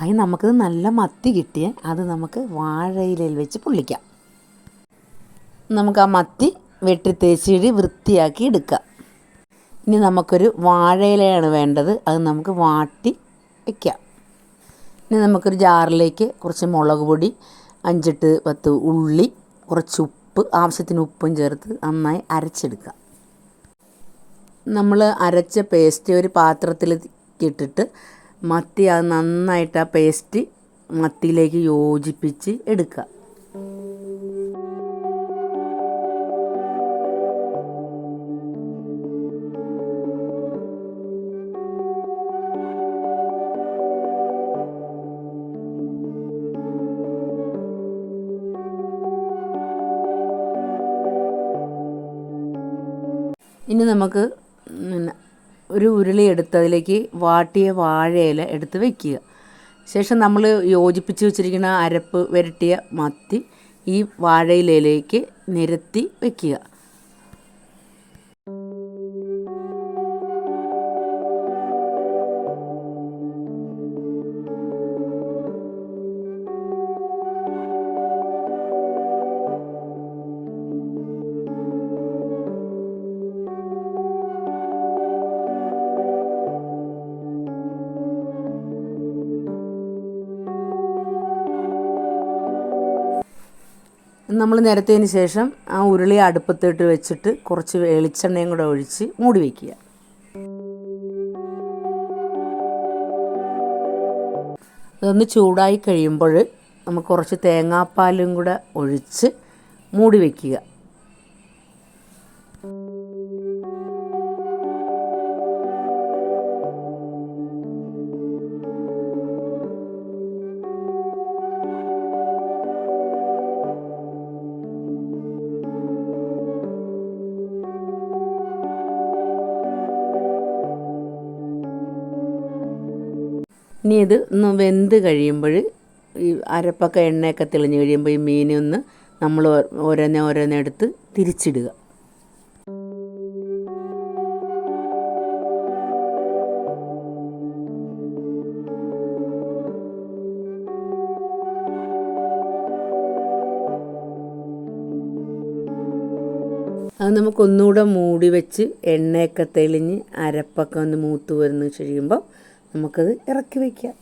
അതിന് നമുക്കത് നല്ല മത്തി കിട്ടിയേ അത് നമുക്ക് വാഴയിലയിൽ വെച്ച് പൊള്ളിക്കാം. നമുക്ക് ആ മത്തി വെട്ടി തേച്ചിടി വൃത്തിയാക്കി എടുക്കാം. ഇനി നമുക്കൊരു വാഴയിലയാണ് വേണ്ടത്. അത് നമുക്ക് വാട്ടി വയ്ക്കാം ഇനി നമുക്കൊരു ജാറിലേക്ക് കുറച്ച് മുളക് പൊടി അഞ്ചെട്ട് പത്ത് ഉള്ളി കുറച്ച് ഉപ്പ് ആവശ്യത്തിന് ഉപ്പും ചേർത്ത് നന്നായി അരച്ചെടുക്കാം. നമ്മൾ അരച്ച പേസ്റ്റ് ഒരു പാത്രത്തിൽ ഇട്ടിട്ട് മത്തി അത് നന്നായിട്ട് ആ പേസ്റ്റ് മത്തിയിലേക്ക് യോജിപ്പിച്ച് എടുക്കുക. ഇനി നമുക്ക് ഒരു ഉരുളി എടുത്ത് അതിലേക്ക് വാട്ടിയ വാഴയില എടുത്ത് വെക്കുക. ശേഷം നമ്മൾ യോജിപ്പിച്ച് വെച്ചിരിക്കുന്ന അരപ്പ് വരട്ടിയ മത്തി ഈ വാഴയിലയിലേക്ക് നിരത്തി വെക്കുക. നമ്മൾ നിരത്തിയതിന് ശേഷം ആ ഉരുളി അടുപ്പത്തിട്ട് വെച്ചിട്ട് കുറച്ച് വെളിച്ചെണ്ണയും കൂടെ ഒഴിച്ച് മൂടി വയ്ക്കുക അതൊന്ന് ചൂടായി കഴിയുമ്പോൾ നമുക്ക് കുറച്ച് തേങ്ങാപ്പാലും കൂടെ ഒഴിച്ച് മൂടി വയ്ക്കുക ഇനി ഇത് ഒന്ന് വെന്ത് കഴിയുമ്പോൾ ഈ അരപ്പൊക്കെ എണ്ണയൊക്കെ തെളിഞ്ഞ് കഴിയുമ്പോൾ ഈ മീനൊന്ന് നമ്മൾ ഓരോന്നെ ഓരോന്നെ എടുത്ത് തിരിച്ചിടുക. അത് നമുക്കൊന്നുകൂടെ മൂടി വെച്ച് എണ്ണയൊക്കെ തെളിഞ്ഞ് അരപ്പൊക്കെ ഒന്ന് മൂത്ത് വരുന്ന കഴിയുമ്പോൾ നമുക്കത് ഇറക്കി വയ്ക്കാം.